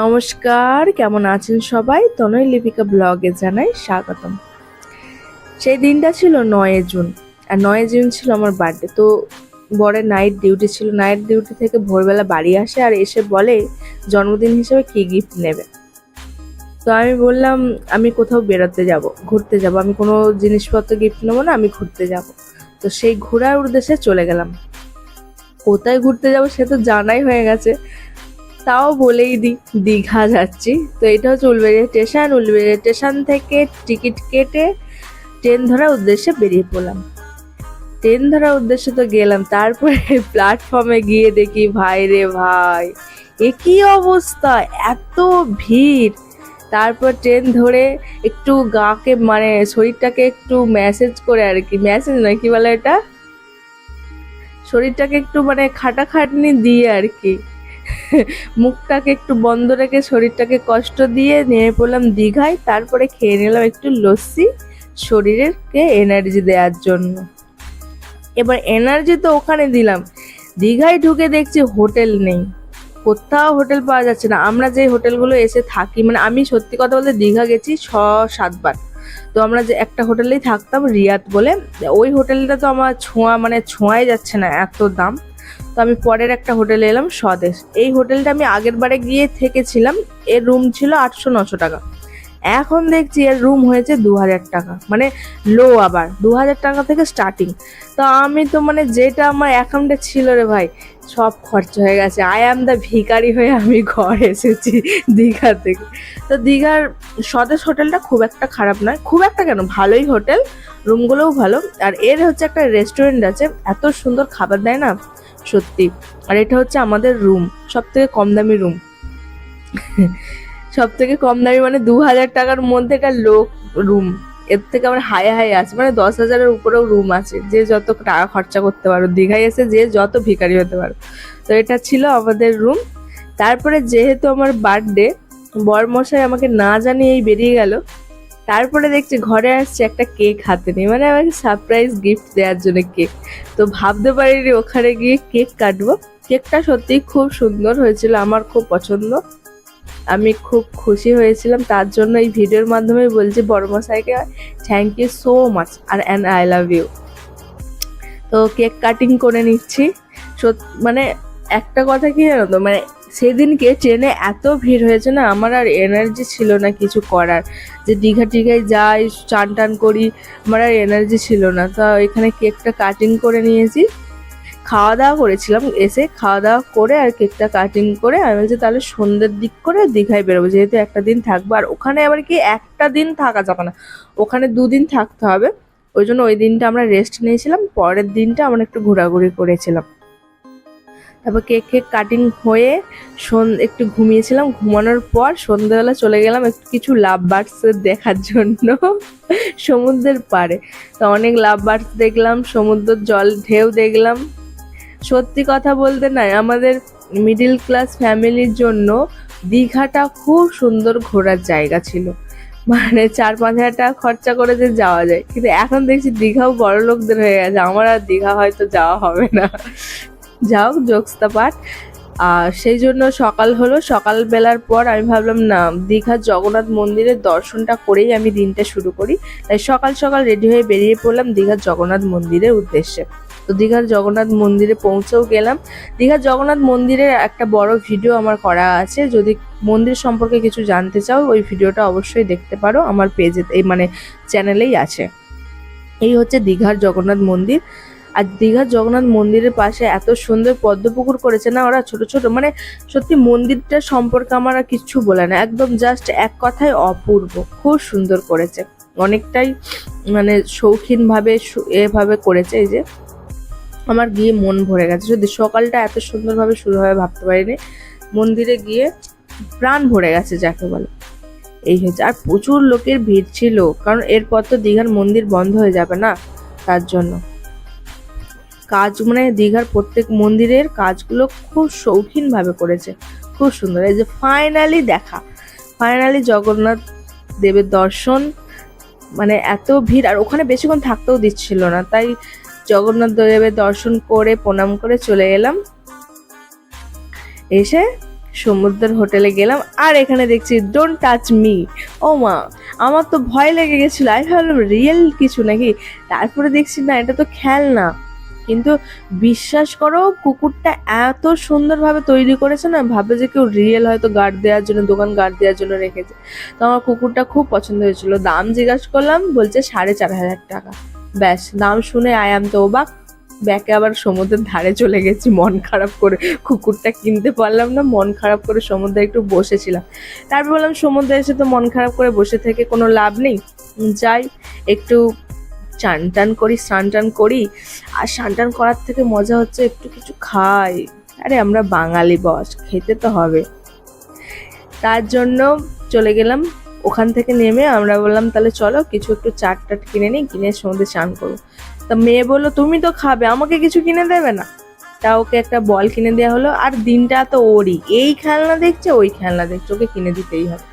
নমস্কার, কেমন আছেন সবাই? তনয় লিপিকা ব্লগে জানাই স্বাগতম। সেই দিনটা ছিল নয় জুন, আর নয় জুন ছিল আমার বার্থডে তো বরের নাইট ডিউটি ছিল। নাইট ডিউটি থেকে ভোরবেলা বাড়ি আসে আর এসে বলে, জন্মদিন হিসেবে কী গিফট নেবে? তো আমি বললাম, আমি কোথাও বেরোতে যাব, ঘুরতে যাব। আমি কোনো জিনিসপত্র গিফট নেব না, আমি ঘুরতে যাব। তো সেই ঘোরার উদ্দেশ্যে চলে গেলাম। কোথায় ঘুরতে যাব সে তো জানাই হয়ে গেছে। তাও বলেই দিই দীঘা যাচ্ছি। তো এটা হচ্ছে উলবেড়িয়া স্টেশন উলবেড়িয়া স্টেশন থেকে টিকিট কেটে ট্রেন ধরার উদ্দেশ্যে বেরিয়ে পড়লাম। ট্রেন ধরার উদ্দেশ্যে তো গেলাম, তারপরে প্ল্যাটফর্মে গিয়ে দেখি, ভাই রে ভাই, এ অবস্থা? এত ভিড়। তারপর ট্রেন ধরে একটু গাকে মানে শরীরটাকে একটু ম্যাসেজ করে আর কি ম্যাসেজ নয়, কি বলে এটা শরীরটাকে একটু মানে খাটাখাটনি দিয়ে আর কি। মুখটাকে একটু বন্ধ রেখে শরীরটাকে কষ্ট দিয়ে নিয়ে পড়লাম দীঘায়, তারপরে খেয়ে নিলাম একটু লস্যি শরীরেরকে এনার্জি দেওয়ার জন্য। এবার এনার্জি তো ওখানে দিলাম। দীঘায় ঢুকে দেখছি হোটেল নেই। কোথাও হোটেল পাওয়া যাচ্ছে না। আমরা যে হোটেলগুলো এসে থাকি মানে আমি সত্যি কথা বলতে দীঘা গেছি ছ সাতবার তো আমরা যে একটা হোটেলেই থাকতাম রিয়াত বলে। ওই হোটেলটা তো আমার ছোঁয়া মানে ছোঁয়াই যাচ্ছে না এত দাম। তো আমি পরের একটা হোটেলে এলাম, স্বদেশ। এই হোটেলটা আমি আগের বারে গিয়ে থেকেছিলাম, এর রুম ছিল আটশো নশো টাকা। এখন দেখছি এর রুম হয়েছে দু হাজার টাকা মানে লো আবার, দু হাজার টাকা থেকে স্টার্টিং তো আমি তো মানে যেটা আমার অ্যাকাউন্টে ছিল রে ভাই, সব খরচ হয়ে গেছে। আই অ্যাম দ্য ভিকারি হয়ে আমি ঘর এসেছি দীঘা থেকে। তো দীঘার স্বদেশ হোটেলটা খুব একটা খারাপ নয়, খুব একটা কেন? ভালোই হোটেল, রুমগুলোও ভালো। আর এর হচ্ছে একটা রেস্টুরেন্ট আছে, এত সুন্দর খাবার দেয় না সত্যি। আর এটা হচ্ছে আমাদের রুম সব থেকে কম দামি রুম সব থেকে কম দামি মানে দু হাজার টাকার মধ্যে একটা লোক রুম এর থেকে আমার হাই হাই আছে মানে দশ হাজারের উপরেও রুম আছে, যে যত টাকা খরচা করতে পারো। দীঘায় এসে যে যত ভিখারি হতে পারো। তো এটা ছিল আমাদের রুম তারপরে যেহেতু আমার বার্থডে বরমশাই আমাকে না জানিয়েই বেরিয়ে গেল। তারপরে দেখছি ঘরে আসছে একটা কেক হাতে নিয়ে। মানে আমাকে সারপ্রাইজ গিফট দেওয়ার জন্য কেক। তো ভাবতে পারিনি ওখানে গিয়ে কেক কাটবো। কেকটা সত্যিই খুব সুন্দর হয়েছিল, আমার খুব পছন্দ। আমি খুব খুশি হয়েছিলাম। তার জন্য এই ভিডিওর মাধ্যমে বলছি বড় বড়মশাইকে থ্যাংক ইউ সো মাচ আর অ্যান্ড আই লাভ ইউ তো কেক কাটিং করে নিচ্ছি। সত- মানে একটা কথা কি জানো তো? মানে সেদিনকে ট্রেনে এত ভিড় হয়েছে না, আমার আর এনার্জি ছিল না কিছু করার। যে দীঘা টিঘায় যাই, চান টান করি, আমার আর এনার্জি ছিল না। তো এখানে কেকটা কাটিং করে নিয়েছি। খাওয়া দাওয়া করেছিলাম, এসে খাওয়া দাওয়া করে আর কেকটা কাটিং করে আমি বলছি, তাহলে সন্ধ্যের দিক করে দীঘায় বেরোবো, যেহেতু একটা দিন থাকব। আর ওখানে আবার কি একটা দিন থাকা যাবে না, ওখানে দুদিন থাকতে হবে। ওই জন্য ওই দিনটা আমরা রেস্ট নিয়েছিলাম, পরের দিনটা আমরা একটু ঘোরাঘুরি করেছিলাম। তারপর কেক কেক কাটিং হয়ে সন, একটু ঘুমিয়েছিলাম, ঘুমানোর পর সন্ধ্যাবেলা চলে গেলাম একটু কিছু লাভ বার্ডস দেখার জন্য সমুদ্রের পাড়ে। তো অনেক লাভ বার্ডস দেখলাম, সমুদ্রের জল ঢেউ দেখলাম। সত্যি কথা বলতে নাই, আমাদের মিডিল ক্লাস ফ্যামিলির জন্য দীঘাটা খুব সুন্দর ঘোরার জায়গা ছিল। মানে চার পাঁচ হাজার টাকা খরচা করে যে যাওয়া যায়। কিন্তু এখন দেখছি দীঘাও বড় লোকদের হয়ে গেছে, আমার আর দীঘা হয়তো যাওয়া হবে না। যাও জোকস্তা পাঠ আর সেই জন্য সকাল হলো সকাল বেলার পর আমি ভাবলাম, না, দীঘার জগন্নাথ মন্দিরের দর্শনটা করেই আমি দিনটা শুরু করি। তাই সকাল সকাল রেডি হয়ে বেরিয়ে পড়লাম দীঘার জগন্নাথ মন্দিরের উদ্দেশ্যে। তো দীঘার জগন্নাথ মন্দিরে পৌঁছেও গেলাম। দীঘার জগন্নাথ মন্দিরের একটা বড় ভিডিও আমার করা আছে। যদি মন্দির সম্পর্কে কিছু জানতে চাও, ওই ভিডিওটা অবশ্যই দেখতে পারো। আমার পেজে এই মানে চ্যানেলেই আছে। এই হচ্ছে দীঘার জগন্নাথ মন্দির। আর দীঘার জগন্নাথ মন্দিরের পাশে এত সুন্দর পদ্মপুকুর করেছে না ওরা ছোট ছোট মানে সত্যি মন্দিরটা সম্পর্কে আমার আর কিচ্ছু বলে না, একদম জাস্ট এক কথায় অপূর্ব, খুব সুন্দর করেছে, অনেকটাই মানে শৌখিনভাবে এভাবে করেছে এই যে, আমার গিয়ে মন ভরে গেছে, যদি সকালটা এত সুন্দরভাবে শুরু হবে ভাবতে পারিনি, মন্দিরে গিয়ে প্রাণ ভরে গেছে যাকে বলে, এই হয়েছে, আর প্রচুর লোকের ভিড় ছিল, কারণ এরপর তো দীঘার মন্দির বন্ধ হয়ে যাবে না, তার জন্য। কাজ মানে দীঘার প্রত্যেক মন্দিরের কাজগুলো খুব শৌখিনভাবে করেছে। খুব সুন্দর। এই যে ফাইনালি দেখা। ফাইনালি জগন্নাথ দেবের দর্শন মানে এত ভিড়, আর ওখানে বেশিক্ষণ থাকতেও দিচ্ছিল না। তাই জগন্নাথ দেবের দর্শন করে, প্রণাম করে চলে এলাম। এসে সমুদ্রের হোটেলে গেলাম। আর এখানে দেখছি ডোন্ট টাচ মি ও মা, আমার তো ভয় লেগে গেছিল। আমি ভাবলাম রিয়েল কিছু নাকি? তারপরে দেখছি, না, এটা তো খেলনা। কিন্তু বিশ্বাস করো, কুকুরটা এত সুন্দরভাবে তৈরি করেছে না, ভাবে যে কেউ রিয়েল হয়তো গার্ড দেওয়ার জন্য, দোকান গার্ড দেওয়ার জন্য রেখেছে। তো আমার কুকুরটা খুব পছন্দ হয়েছিল। দাম জিজ্ঞাসা করলাম, বলছে সাড়ে চার হাজার টাকা। ব্যাস, দাম শুনে আয়াম তো অবাক ব্যাকে আবার সমুদ্রের ধারে চলে গেছি, মন খারাপ করে। কুকুরটা কিনতে পারলাম না, মন খারাপ করে সমুদ্রে একটু বসেছিলাম। তারপর বললাম, সমুদ্রে এসে তো মন খারাপ করে বসে থেকে কোনো লাভ নেই। যাই, একটু চান টান করি স্নান টান করি, আর স্নান টান করার থেকে মজা হচ্ছে একটু কিছু খাই। আরে আমরা বাঙালি বস, খেতে তো হবে। তার জন্য চলে গেলাম, ওখান থেকে নেমে আমরা বললাম, তাহলে চলো কিছু একটু চাট টাট কিনে নিই, কিনে সমুদ্রে স্নান করব। তা মেয়ে বলল, তুমি তো খাবে, আমাকে কিছু কিনে দেবে না? তা ওকে একটা বল কিনে দেওয়া হলো, আর দিনটা তো ওরই, এই খেলনা দেখছে, ওই খেলনা দেখছে, ওকে কিনে দিতেই হবে।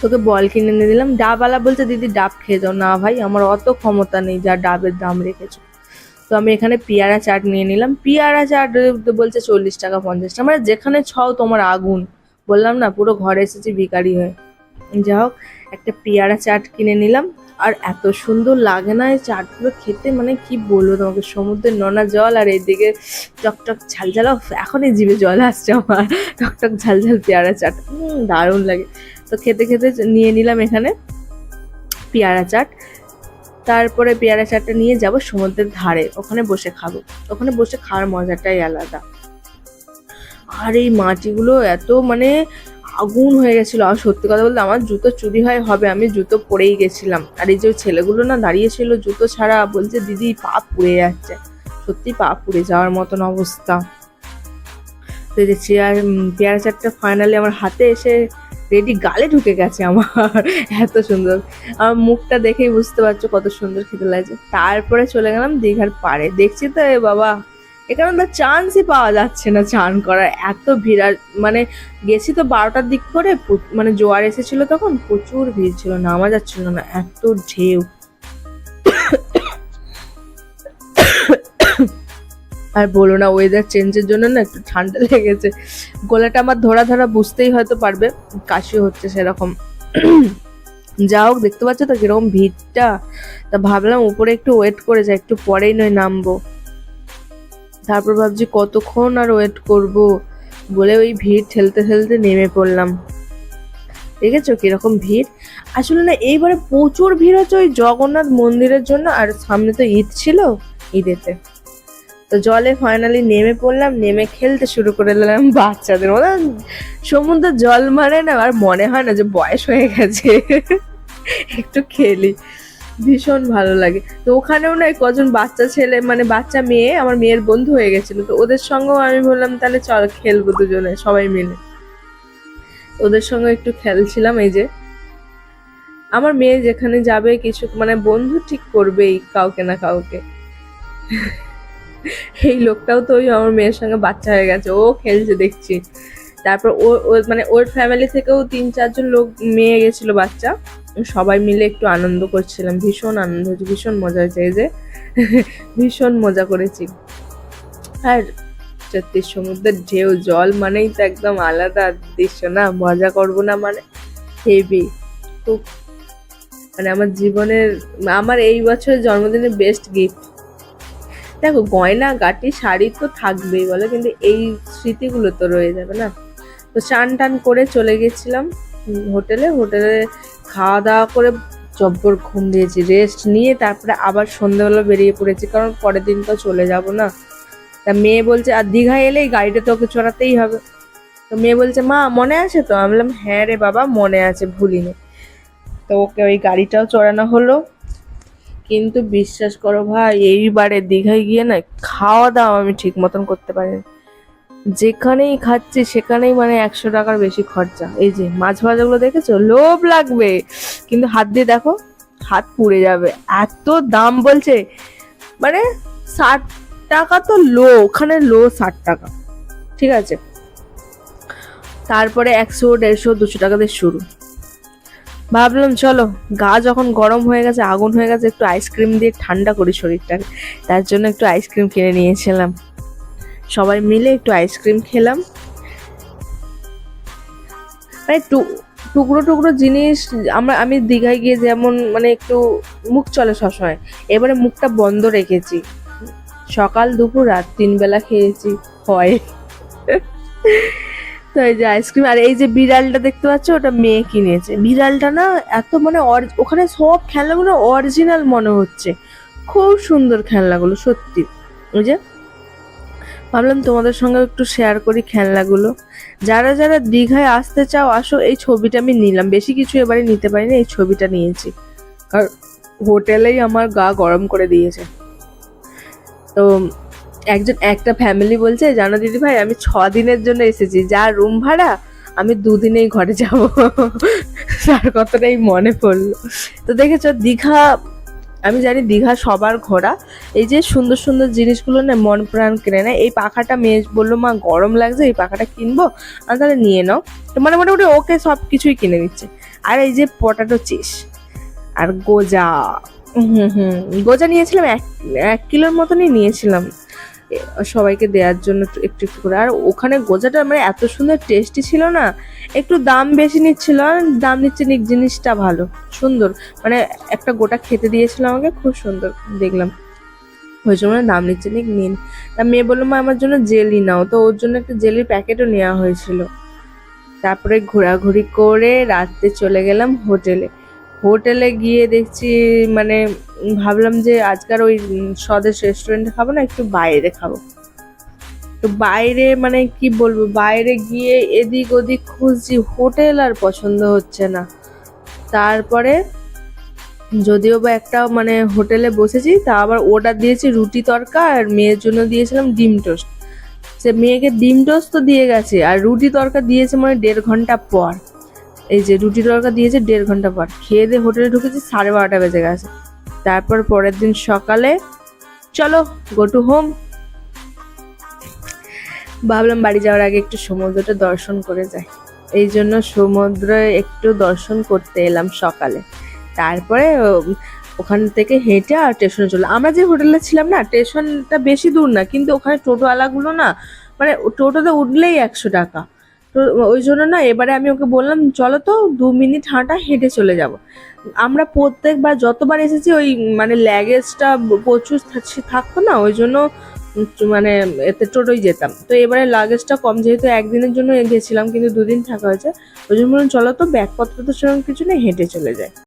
তোকে বল কিনে এনে দিলাম। ডাবওয়ালা বলছে, দিদি, ডাব খেয়ে যাও। না ভাই, আমার অত ক্ষমতা নেই যা ডাবের দাম রেখেছো। তো আমি এখানে পেয়ারা চাট নিয়ে নিলাম। পেয়ারা চাট বলছে, চল্লিশ টাকা, পঞ্চাশ টাকা। মানে যেখানে ছও, তোমার আগুন। বললাম, না, পুরো ঘরে এসেছি, ভিখারি হয়ে। যা হোক, একটা পেয়ারা চাট কিনে নিলাম। আর এত সুন্দর লাগে না এই চাটগুলো খেতে মানে কি বলব তোমাকে, সমুদ্রের নোনা জল আর এইদিকে টকটক ঝালঝাল এখনই জিভে জল আসছে আমার। টকটক ঝালঝাল পেয়ারা চাট। দারুণ লাগে। তো খেতে খেতে নিয়ে নিলাম এখানে পেয়ারা চাট। তারপরে পেয়ারা চাটটা নিয়ে যাব সমুদ্রের ধারে, ওখানে বসে খাব। ওখানে বসে খাওয়ার মজাটাই আলাদা। আর এই মাটিগুলো এত মানে আগুন হয়ে গেছিল। আর সত্যি কথা বলতে আমার জুতো চুরি হয়, হবে, আমি জুতো পরেই গেছিলাম। আর এই যে ছেলেগুলো না দাঁড়িয়েছিল জুতো ছাড়া, বলছে, দিদি, পা পুড়ে যাচ্ছে। সত্যি পা পুড়ে যাওয়ার মতন অবস্থা। তো যে চেয়ার পেয়ারা চাটটা ফাইনালি আমার হাতে এসে রেডি গালে ঢুকে গেছে আমার। এত সুন্দর। আমার মুখটা দেখেই বুঝতে পারছ কত সুন্দর খেতে লাগছে। তারপরে চলে গেলাম দীঘার পাড়ে। দেখছি তো এ বাবা, এখানে তো চান্সই পাওয়া যাচ্ছে না চান করার। এত ভিড় মানে গেছি তো বারোটার দিক করে মানে জোয়ার এসেছিল তখন, প্রচুর ভিড় ছিল, নামা যাচ্ছিল না, এত ঢেউ। আর বলো না ওয়েদার চেঞ্জের জন্য না একটু ঠান্ডা লেগেছে। গলাটা আমার ধরা ধরা বুঝতেই হয়তো পারবে, কাশি হচ্ছে সেরকম। যা হোক, দেখতে পাচ্ছ তো কীরকম ভিড়টা? তা ভাবলাম উপরে একটু ওয়েট করে যাই, একটু পরেই নয় নামবো। তারপর ভাবছি কতক্ষণ আর ওয়েট করব? বলে ওই ভিড় ঠেলতে ঠেলতে নেমে পড়লাম। দেখেছ কীরকম ভিড়? আসলে না, এইবারে প্রচুর ভিড় হচ্ছে ওই জগন্নাথ মন্দিরের জন্য, আর সামনে তো ঈদ ছিল, ঈদেতে। তো জলে ফাইনালি নেমে পড়লাম, নেমে খেলতে শুরু করে দিলাম বাচ্চাদের মতো। সমুদ্রের জল মানে না, আর মনে হয় না যে বয়স হয়ে গেছে। একটু খেলি, ভীষণ ভালো লাগে। তো ওখানেও না, কজন বাচ্চা ছেলে মানে বাচ্চা মেয়ে, আমার মেয়ের বন্ধু হয়ে গেছিল। তো ওদের সঙ্গেও আমি বললাম, তাহলে চল, খেলব দুজনে, সবাই মিলে। ওদের সঙ্গে একটু খেলছিলাম, এই যে। আমার মেয়ে যেখানে যাবে, কিছু মানে বন্ধু ঠিক করবেই, কাউকে না কাউকে। এই লোকটাও তো ওই আমার মেয়ের সঙ্গে বাচ্চা হয়ে গেছে, ও খেলছে দেখছি। তারপর ও মানে ওর ফ্যামিলি থেকেও তিন চারজন লোক মেয়ে গেছিল বাচ্চা। সবাই মিলে একটু আনন্দ করছিলাম, ভীষণ আনন্দ হয়েছে, ভীষণ মজা হয়েছে, এই যে ভীষণ মজা করেছি। আর সত্যি সমুদ্রের ঢেউ, জল মানেই তো একদম আলাদা দৃশ্য না, মজা করব না মানে হেভি খুব মানে আমার জীবনের, আমার এই বছরের জন্মদিনের বেস্ট গিফট দেখো, গয়না, গাটি, শাড়ি তো থাকবেই বলো, কিন্তু এই স্মৃতিগুলো তো রয়ে যাবে না। তো চান টান করে চলে গেছিলাম হোটেলে। হোটেলে খাওয়া দাওয়া করে জব্বর ঘুম দিয়েছি রেস্ট নিয়ে তারপরে আবার সন্ধ্যাবেলা বেরিয়ে পড়েছি, কারণ পরের দিন তো চলে যাব না। তা মেয়ে বলছে, আর দীঘায় এলেই গাড়িটা তোকে চড়াতেই হবে। তো মেয়ে বলছে, মা, মনে আছে তো? আমি বললাম হ্যাঁ রে বাবা, মনে আছে, ভুলিনি। তো ওকে ওই গাড়িটাও চড়ানো হলো। কিন্তু বিশ্বাস করো ভাই, এইবারে দীঘায় গিয়ে না খাওয়া দাওয়া আমি ঠিক মতন করতে পারিনি। যেখানেই খাচ্ছি সেখানেই মানে একশো টাকার বেশি খরচা। এই যে মাছ ভাজাগুলো দেখেছ? লোভ লাগবে। কিন্তু হাত দিয়ে দেখো, হাত পুড়ে যাবে। এত দাম বলছে। মানে ষাট টাকা তো লো, ওখানে লো ষাট টাকা। ঠিক আছে? তারপরে একশো, দেড়শো, দুশো টাকা দিয়ে শুরু। ভাবলাম, চলো, গা যখন গরম হয়ে গেছে, আগুন হয়ে গেছে, একটু আইসক্রিম দিয়ে ঠান্ডা করি শরীরটাকে। তার জন্য একটু আইসক্রিম কিনে নিয়েছিলাম। সবাই মিলে একটু আইসক্রিম খেলাম। মানে টু- টুকরো টুকরো জিনিস, আমরা, আমি দীঘায় গিয়ে যেমন মানে একটু মুখ চলে সবসময়। এবারে মুখটা বন্ধ রেখেছি। সকাল, দুপুর, রাত তিন বেলা খেয়েছি। হয়। তো এই যে আইসক্রিম আর এই যে বিড়ালটা দেখতে পাচ্ছ, ওটা মেয়ে কিনেছে। বিড়ালটা না এত মানে ওখানে সব খেলনাগুলো অরিজিনাল মনে হচ্ছে। খুব সুন্দর খেলনাগুলো, সত্যি। ওই যে, ভাবলাম তোমাদের সঙ্গে একটু শেয়ার করি খেলনাগুলো। যারা যারা দীঘায় আসতে চাও, আসো, এই ছবিটা আমি নিলাম। বেশি কিছু এবারে নিতে পারিনি, এই ছবিটা নিয়েছি। আর হোটেলেই আমার গা গরম করে দিয়েছে। তো একজন, একটা ফ্যামিলি বলছে, জানো দিদি ভাই, আমি ছ দিনের জন্য এসেছি, যা রুম ভাড়া, আমি দুদিনেই ঘরে যাব। তার কথাটাই মনে পড়ল। তো দেখেছ, দীঘা, আমি জানি দীঘা সবার ঘোরা। এই যে সুন্দর সুন্দর জিনিসগুলো না মন প্রাণ কেনে নেয়। এই পাখাটা মেয়ে বলল, মা, গরম লাগছে, এই পাখাটা কিনবো? আমি তাহলে নিয়ে নাও। তো মানে মোটামুটি ওকে সব কিছুই কিনে দিচ্ছে। আর এই যে পটাটো চিস আর গোজা। হুম হুম, গোজা নিয়েছিলাম এক এক কিলোর মতনই নিয়েছিলাম। সবাইকে দেওয়ার জন্য একটু একটু করে। আর ওখানে গোজাটা মানে এত সুন্দর টেস্টি ছিল না, একটু দাম বেশি নিচ্ছিল, দাম নিচ্ছে নিক জিনিসটা ভালো, সুন্দর। মানে একটা গোটা খেতে দিয়েছিল আমাকে, খুব সুন্দর, দেখলাম। ওই জন্য দাম নিচ্ছে নিক নিন। তা মেয়ে বলল, মা, আমার জন্য জেলি নাও। তো ওর জন্য একটা জেলির প্যাকেটও নেওয়া হয়েছিল। তারপরে ঘোরাঘুরি করে রাত্রে চলে গেলাম হোটেলে। হোটেলে গিয়ে দেখছি মানে ভাবলাম যে আজকার ওই স্বদেশ রেস্টুরেন্টে খাব না, একটু বাইরে খাব। তো বাইরে মানে কি বলব, বাইরে গিয়ে এদিক ওদিক খুঁজছি, হোটেল আর পছন্দ হচ্ছে না। তারপরে যদিও বা একটা মানে হোটেলে বসেছি, তা আবার অর্ডার দিয়েছি রুটি তরকা আর মেয়ের জন্য দিয়েছিলাম ডিম টোস্ট। সে মেয়েকে ডিম টোস্ট তো দিয়ে গেছে, আর রুটি তরকা দিয়েছে মানে দেড় ঘণ্টা পর। এই যে রুটি তরকা দিয়েছে দেড় ঘণ্টা পর। খেয়ে দিয়ে হোটেলে ঢুকেছি, সাড়ে বারোটা বেজে গেছে। তারপর পরের দিন সকালে চলো গো টু হোম ভাবলাম বাড়ি যাওয়ার আগে একটু সমুদ্রটা দর্শন করে যাই। এই জন্য সমুদ্রে একটু দর্শন করতে এলাম সকালে। তারপরে ওখান থেকে হেঁটে আর স্টেশনে চলে। আমরা যে হোটেলে ছিলাম না স্টেশনটা বেশি দূর না, কিন্তু ওখানে টোটোওয়ালাগুলো না মানে টোটোতে উঠলেই একশো টাকা। তো ওই জন্য না এবারে আমি ওকে বললাম, চলো তো দু মিনিট হাঁটা, হেঁটে চলে যাব। আমরা প্রত্যেকবার যতবার এসেছি ওই মানে ল্যাগেজটা প্রচুর থাকতো না, ওই জন্য মানে এতে টোটোই যেতাম। তো এবারে লাগেজটা কম, যেহেতু একদিনের জন্য গেছিলাম, কিন্তু দুদিন থাকা হয়েছে, ওই জন্য বললাম, চলো তো, ব্যাগপত্র তো সেরকম কিছু নেই, হেঁটে চলে যায়